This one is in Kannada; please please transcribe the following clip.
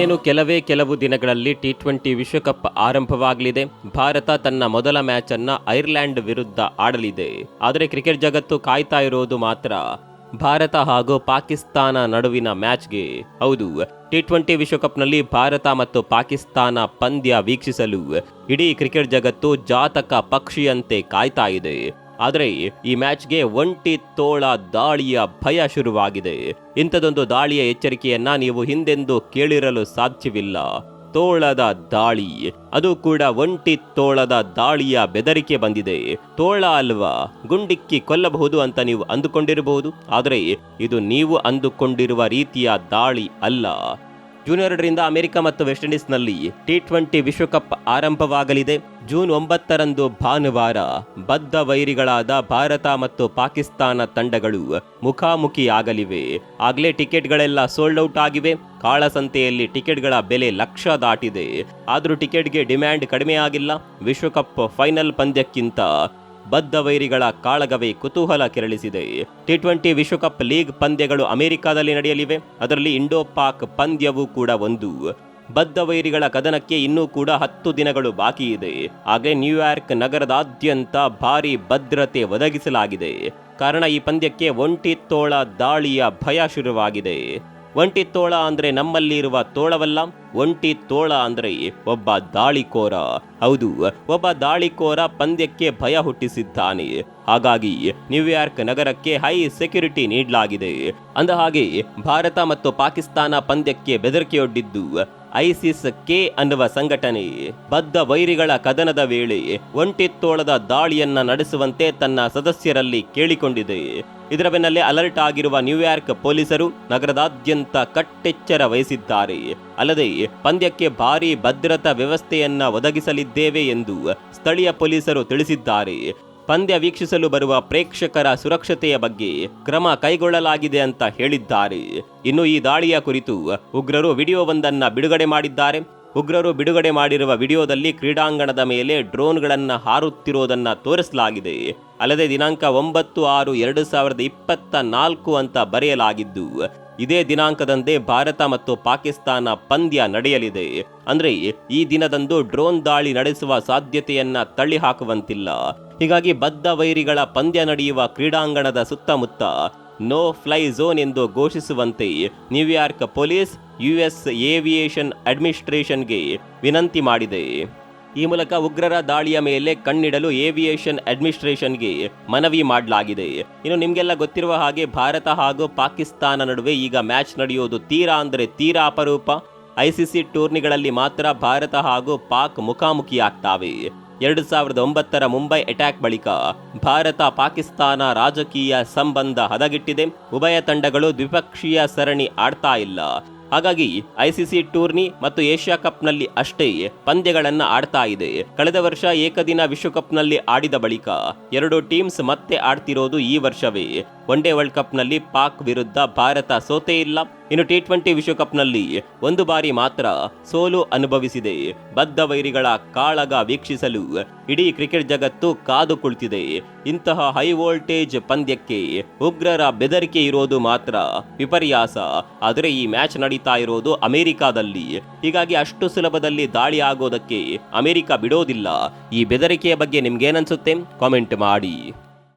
ಇನ್ನೇನು ಕೆಲವೇ ಕೆಲವು ದಿನಗಳಲ್ಲಿ ಟಿ ಟ್ವೆಂಟಿ ವಿಶ್ವಕಪ್ ಆರಂಭವಾಗಲಿದೆ. ಭಾರತ ತನ್ನ ಮೊದಲ ಮ್ಯಾಚ್ ಅನ್ನ ಐರ್ಲೆಂಡ್ ವಿರುದ್ಧ ಆಡಲಿದೆ. ಆದರೆ ಕ್ರಿಕೆಟ್ ಜಗತ್ತು ಕಾಯ್ತಾ ಇರೋದು ಮಾತ್ರ ಭಾರತ ಹಾಗೂ ಪಾಕಿಸ್ತಾನ ನಡುವಿನ ಮ್ಯಾಚ್ಗೆ. ಹೌದು ಟಿ ಟ್ವೆಂಟಿ ವಿಶ್ವಕಪ್ನಲ್ಲಿ ಭಾರತ ಮತ್ತು ಪಾಕಿಸ್ತಾನ ಪಂದ್ಯ ವೀಕ್ಷಿಸಲು ಇಡೀ ಕ್ರಿಕೆಟ್ ಜಗತ್ತು ಜಾತಕ ಪಕ್ಷಿಯಂತೆ ಕಾಯ್ತಾ ಇದೆ. ಆದರೆ ಈ ಮ್ಯಾಚ್ಗೆ ಒಂಟಿ ತೋಳ ದಾಳಿಯ ಭಯ ಶುರುವಾಗಿದೆ. ಇಂಥದೊಂದು ದಾಳಿಯ ಎಚ್ಚರಿಕೆಯನ್ನ ನೀವು ಹಿಂದೆಂದು ಕೇಳಿರಲು ಸಾಧ್ಯವಿಲ್ಲ. ತೋಳದ ದಾಳಿ. ಅದು ಕೂಡ ಒಂಟಿ ತೋಳದ ದಾಳಿಯ ಬೆದರಿಕೆ ಬಂದಿದೆ. ತೋಳ ಅಲ್ವಾ? ಗುಂಡಿಕ್ಕಿ ಕೊಲ್ಲಬಹುದು ಅಂತ ನೀವು ಅಂದುಕೊಂಡಿರಬಹುದು. ಆದರೆ ಇದು ನೀವು ಅಂದುಕೊಂಡಿರುವ ರೀತಿಯ ದಾಳಿ ಅಲ್ಲ. ಜೂನ್ ಎರಡರಿಂದ ಅಮೆರಿಕ ಮತ್ತು ವೆಸ್ಟ್ ಇಂಡೀಸ್ನಲ್ಲಿ ಟಿ ಟ್ವೆಂಟಿ ವಿಶ್ವಕಪ್ ಆರಂಭವಾಗಲಿದೆ. ಜೂನ್ ಒಂಬತ್ತರಂದು ಭಾನುವಾರ ಬದ್ಧ ವೈರಿಗಳಾದ ಭಾರತ ಮತ್ತು ಪಾಕಿಸ್ತಾನ ತಂಡಗಳು ಮುಖಾಮುಖಿಯಾಗಲಿವೆ. ಆಗಲೇ ಟಿಕೆಟ್ಗಳೆಲ್ಲ ಸೋಲ್ಡ್ ಔಟ್ ಆಗಿವೆ. ಕಾಳಸಂತೆಯಲ್ಲಿ ಟಿಕೆಟ್ಗಳ ಬೆಲೆ ಲಕ್ಷ ದಾಟಿದೆ. ಆದರೂ ಟಿಕೆಟ್ಗೆ ಡಿಮ್ಯಾಂಡ್ ಕಡಿಮೆ ಆಗಿಲ್ಲ. ವಿಶ್ವಕಪ್ ಫೈನಲ್ ಪಂದ್ಯಕ್ಕಿಂತ ಬದ್ಧ ವೈರಿಗಳ ಕಾಳಗವೇ ಕುತೂಹಲ ಕೆರಳಿಸಿದೆ. ಟಿ ಟ್ವೆಂಟಿ ವಿಶ್ವಕಪ್ ಲೀಗ್ ಪಂದ್ಯಗಳು ಅಮೆರಿಕಾದಲ್ಲಿ ನಡೆಯಲಿವೆ. ಅದರಲ್ಲಿ ಇಂಡೋ ಪಾಕ್ ಪಂದ್ಯವೂ ಕೂಡ ಒಂದು. ಬದ್ಧ ವೈರಿಗಳ ಕದನಕ್ಕೆ ಇನ್ನೂ ಕೂಡ ಹತ್ತು ದಿನಗಳು ಬಾಕಿ ಇದೆ. ಹಾಗೆ ನ್ಯೂಯಾರ್ಕ್ ನಗರದಾದ್ಯಂತ ಭಾರಿ ಭದ್ರತೆ ಒದಗಿಸಲಾಗಿದೆ. ಕಾರಣ ಈ ಪಂದ್ಯಕ್ಕೆ ಒಂಟಿ ತೋಳ ದಾಳಿಯ ಭಯ ಶುರುವಾಗಿದೆ. ಒಂಟಿ ತೋಳ ಅಂದ್ರೆ ನಮ್ಮಲ್ಲಿ ಇರುವ ತೋಳವಲ್ಲ, ಒಂಟಿ ತೋಳ ಅಂದ್ರೆ ಒಬ್ಬ ದಾಳಿಕೋರ. ಹೌದು, ಒಬ್ಬ ದಾಳಿಕೋರ ಪಂದ್ಯಕ್ಕೆ ಭಯ ಹುಟ್ಟಿಸಿದ್ದಾನೆ. ಹಾಗಾಗಿ ನ್ಯೂಯಾರ್ಕ್ ನಗರಕ್ಕೆ ಹೈ ಸೆಕ್ಯುರಿಟಿ ನೀಡಲಾಗಿದೆ. ಅಂದ ಹಾಗೆ ಭಾರತ ಮತ್ತು ಪಾಕಿಸ್ತಾನ ಪಂದ್ಯಕ್ಕೆ ಬೆದರಿಕೆಯೊಡ್ಡಿದ್ದು ಐಸಿಸ್ ಕೆ ಅನ್ನುವ ಸಂಘಟನೆ ಬದ್ಧ ವೈರಿಗಳ ಕದನದ ವೇಳೆ ಒಂಟಿತ್ತೋಳದ ದಾಳಿಯನ್ನ ನಡೆಸುವಂತೆ ತನ್ನ ಸದಸ್ಯರಲ್ಲಿ ಕೇಳಿಕೊಂಡಿದೆ. ಇದರ ಬೆನ್ನಲ್ಲೇ ಅಲರ್ಟ್ ಆಗಿರುವ ನ್ಯೂಯಾರ್ಕ್ ಪೊಲೀಸರು ನಗರದಾದ್ಯಂತ ಕಟ್ಟೆಚ್ಚರ ವಹಿಸಿದ್ದಾರೆ. ಅಲ್ಲದೆ ಪಂದ್ಯಕ್ಕೆ ಭಾರೀ ಭದ್ರತಾ ವ್ಯವಸ್ಥೆಯನ್ನ ಒದಗಿಸಲಿದ್ದೇವೆ ಎಂದು ಸ್ಥಳೀಯ ಪೊಲೀಸರು ತಿಳಿಸಿದ್ದಾರೆ. ಪಂದ್ಯ ವೀಕ್ಷಿಸಲು ಬರುವ ಪ್ರೇಕ್ಷಕರ ಸುರಕ್ಷತೆಯ ಬಗ್ಗೆ ಕ್ರಮ ಕೈಗೊಳ್ಳಲಾಗಿದೆ ಅಂತ ಹೇಳಿದ್ದಾರೆ. ಇನ್ನು ಈ ದಾಳಿಯ ಕುರಿತು ಉಗ್ರರು ವಿಡಿಯೋವೊಂದನ್ನು ಬಿಡುಗಡೆ ಮಾಡಿದ್ದಾರೆ. ಉಗ್ರರು ಬಿಡುಗಡೆ ಮಾಡಿರುವ ವಿಡಿಯೋದಲ್ಲಿ ಕ್ರೀಡಾಂಗಣದ ಮೇಲೆ ಡ್ರೋನ್ಗಳನ್ನು ಹಾರುತ್ತಿರೋದನ್ನು ತೋರಿಸಲಾಗಿದೆ. ಅಲ್ಲದೆ ದಿನಾಂಕ ಒಂಬತ್ತು ಆರು ಎರಡು ಸಾವಿರದ ಇಪ್ಪತ್ತ ನಾಲ್ಕು ಅಂತ ಬರೆಯಲಾಗಿದ್ದು, ಇದೇ ದಿನಾಂಕದಂದೇ ಭಾರತ ಮತ್ತು ಪಾಕಿಸ್ತಾನ ಪಂದ್ಯ ನಡೆಯಲಿದೆ. ಅಂದರೆ ಈ ದಿನದಂದು ಡ್ರೋನ್ ದಾಳಿ ನಡೆಸುವ ಸಾಧ್ಯತೆಯನ್ನ ತಳ್ಳಿ ಹಾಕುವಂತಿಲ್ಲ ಹೀಗಾಗಿ ಬದ್ಧ ವೈರಿಗಳ ಪಂದ್ಯ ನಡೆಯುವ ಕ್ರೀಡಾಂಗಣದ ಸುತ್ತಮುತ್ತ ನೋ ಫ್ಲೈ ಝೋನ್ ಎಂದು ಘೋಷಿಸುವಂತೆ New York police US aviation ಅಡ್ಮಿನಿಸ್ಟ್ರೇಷನ್ಗೆ ವಿನಂತಿ ಮಾಡಿದೆ. ಈ ಮೂಲಕ ಉಗ್ರರ ದಾಳಿಯ ಮೇಲೆ ಕಣ್ಣಿಡಲು ಏವಿಯೇಷನ್ ಅಡ್ಮಿನಿಸ್ಟ್ರೇಷನ್ಗೆ ಮನವಿ ಮಾಡಲಾಗಿದೆ. ಇನ್ನು ನಿಮಗೆಲ್ಲ ಗೊತ್ತಿರುವ ಹಾಗೆ ಭಾರತ ಹಾಗೂ ಪಾಕಿಸ್ತಾನ ನಡುವೆ ಈಗ ಮ್ಯಾಚ್ ನಡೆಯೋದು ತೀರಾ ಅಂದರೆ ತೀರಾ ಅಪರೂಪ. ಐಸಿಸಿ ಟೂರ್ನಿಗಳಲ್ಲಿ ಮಾತ್ರ ಭಾರತ ಹಾಗೂ ಪಾಕ್ ಮುಖಾಮುಖಿಯಾಗ್ತಾವೆ. ಎರಡು ಸಾವಿರದ ಒಂಬತ್ತರ ಮುಂಬೈ ಅಟ್ಯಾಕ್ ಬಳಿಕ ಭಾರತ ಪಾಕಿಸ್ತಾನ ರಾಜಕೀಯ ಸಂಬಂಧ ಹದಗೆಟ್ಟಿದೆ. ಉಭಯ ತಂಡಗಳು ದ್ವಿಪಕ್ಷೀಯ ಸರಣಿ ಆಡ್ತಾ ಇಲ್ಲ. ಹಾಗಾಗಿ ಐಸಿಸಿ ಟೂರ್ನಿ ಮತ್ತು ಏಷ್ಯಾ ಕಪ್ನಲ್ಲಿ ಅಷ್ಟೇ ಪಂದ್ಯಗಳನ್ನು ಆಡ್ತಾ ಇದೆ. ಕಳೆದ ವರ್ಷ ಏಕದಿನ ವಿಶ್ವಕಪ್ನಲ್ಲಿ ಆಡಿದ ಬಳಿಕ ಎರಡು ಟೀಮ್ಸ್ ಮತ್ತೆ ಆಡ್ತಿರೋದು ಈ ವರ್ಷವೇ. ಒನ್ ಡೇ ವರ್ಲ್ಡ್ ಕಪ್ನಲ್ಲಿ ಪಾಕ್ ವಿರುದ್ಧ ಭಾರತ ಸೋತೇ ಇಲ್ಲ. ಇನ್ನು ಟಿ ಟ್ವೆಂಟಿ ವಿಶ್ವಕಪ್ನಲ್ಲಿ ಒಂದು ಬಾರಿ ಮಾತ್ರ ಸೋಲು ಅನುಭವಿಸಿದೆ. ಬದ್ಧ ವೈರಿಗಳ ಕಾಳಗ ವೀಕ್ಷಿಸಲು ಇಡೀ ಕ್ರಿಕೆಟ್ ಜಗತ್ತು ಕಾದು ಕುಳಿತಿದೆ. ಇಂತಹ ಹೈ ವೋಲ್ಟೇಜ್ ಪಂದ್ಯಕ್ಕೆ ಉಗ್ರರ ಬೆದರಿಕೆ ಇರೋದು ಮಾತ್ರ ವಿಪರ್ಯಾಸ. ಆದರೆ ಈ ಮ್ಯಾಚ್ ನಡೀತಾ ಇರೋದು ಅಮೆರಿಕಾದಲ್ಲಿ. ಹೀಗಾಗಿ ಅಷ್ಟು ಸುಲಭದಲ್ಲಿ ದಾಳಿ ಆಗೋದಕ್ಕೆ ಅಮೆರಿಕ ಬಿಡೋದಿಲ್ಲ. ಈ ಬೆದರಿಕೆಯ ಬಗ್ಗೆ ನಿಮ್ಗೇನನ್ಸುತ್ತೆ? ಕಾಮೆಂಟ್ ಮಾಡಿ.